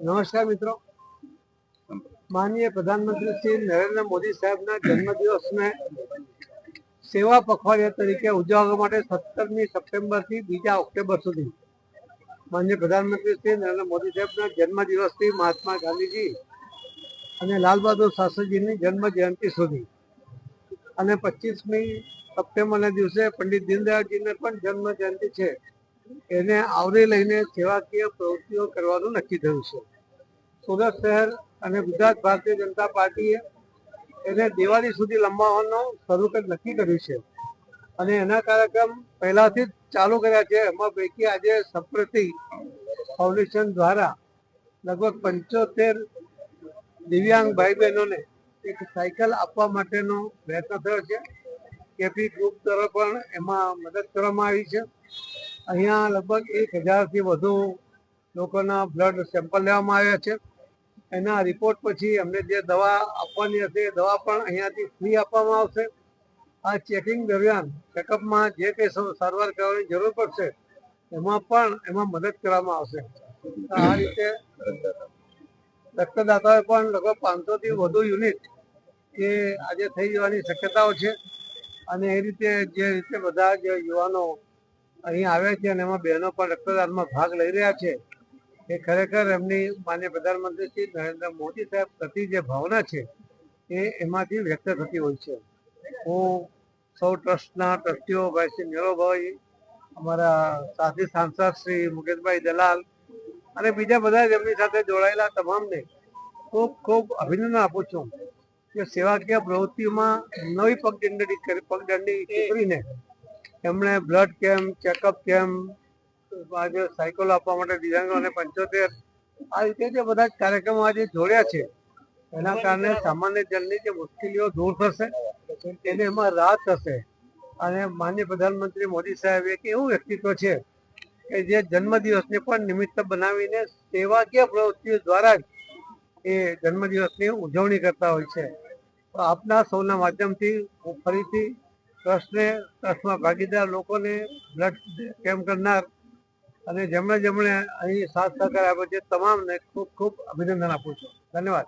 નમસ્કાર મિત્રો. માનનીય પ્રધાનમંત્રી શ્રી નરેન્દ્ર મોદી સાહેબના જન્મદિવસને સેવા પખવાડિયા તરીકે ઉજવવા માટે સત્તરમી સપ્ટેમ્બરથી બીજા ઓક્ટોબર સુધી માનનીય પ્રધાનમંત્રી શ્રી નરેન્દ્ર મોદી સાહેબના જન્મદિવસથી મહાત્મા ગાંધીજી અને લાલ બહાદુર શાસ્ત્રીજીની જન્મ જયંતિ સુધી અને પચીસમી સપ્ટેમ્બરના દિવસે પંડિત દીનદયાળજીને પણ જન્મ જયંતિ છે. એને આવરી લઈને સેવાકીય પ્રવૃત્તિઓ કરવાનું નક્કી થયું છે. સુરત શહેર અને ગુજરાત ભારતીય જનતા પાર્ટીએ એને દિવાળી સુધી લંબાવવાનું કરી, નક્કી કર્યું છે. અને એના કાર્યક્રમ પહેલાથી જ ચાલુ કર્યા છે. એમાં પૈકી આજે સપ્રતિ ફાઉન્ડેશન દ્વારા લગભગ પંચોતેર દિવ્યાંગ ભાઈ બહેનોને એક સાયકલ આપવા માટેનો પ્રયત્ન થયો છે. કેપી ગ્રુપ તરફ પણ એમાં મદદ કરવામાં આવી છે. અહીંયા લગભગ એક હજારથી વધુ લોકોના બ્લડ સેમ્પલ લેવામાં આવ્યા છે. એના રિપોર્ટ પછી અમને જે દવા આપવાની હશે એ દવા પણ અહીંયાથી ફ્રી આપવામાં આવશે. આ ચેકિંગ દરમિયાન ચેકઅપમાં જે કંઈ સારવાર કરવાની જરૂર પડશે, એમાં પણ એમાં મદદ કરવામાં આવશે. આ રીતે રક્તદાતાઓએ પણ લગભગ પાંચસોથી વધુ યુનિટ એ આજે થઈ જવાની શક્યતાઓ છે. અને એ રીતે જે રીતે બધા જે યુવાનો અહીં આવ્યા છે અને એમાં બહેનો પણ રક્તદાનમાં ભાગ લઈ રહ્યા છે. એ ખરેખર એમની માન્ય પ્રધાનમંત્રી શ્રી નરેન્દ્ર મોદી સાહેબ પ્રતિ જે ભાવના છે, એ એમાંથી વ્યક્ત થતી હોય છે. હું સૌ ટ્રસ્ટના ટ્રસ્ટીઓ, ભાઈ શ્રી નીરોભાઈ, અમારા સાથી સાંસદ શ્રી મુકેશભાઈ દલાલ અને બીજા બધા જ એમની સાથે જોડાયેલા તમામને ખૂબ ખૂબ અભિનંદન આપું છું કે સેવાકીય પ્રવૃત્તિઓમાં નવી પગદંડી પગદંડી કરીને એમણે બ્લડ કેમ્પ ચેકઅપ કેમ્પ આજે સાયકલ આપવા માટે દિવ્યાંગોને પંચોતેર, આ રીતે જે બધા જ કાર્યક્રમો આજે જોડ્યા છે. એના કારણે સામાન્ય જનની જે મુશ્કેલીઓ દૂર થશે, એને એમાં રાહત થશે. અને માન્ય પ્રધાનમંત્રી મોદી સાહેબ એક એવું વ્યક્તિત્વ છે કે જે જન્મદિવસને પણ નિમિત્ત બનાવીને સેવાકીય પ્રવૃત્તિઓ દ્વારા જ એ જન્મદિવસની ઉજવણી કરતા હોય છે. આપના સૌના માધ્યમથી હું ફરીથી ટ્રસ્ટને ટ્રસ્ટમાં ભાગીદાર લોકોને બ્લડ કેમ્પ કરનાર અને જેમણે જેમણે અહીં સાથ સહકાર આપ્યો છે, તમામને ખૂબ ખૂબ અભિનંદન આપું છું. ધન્યવાદ.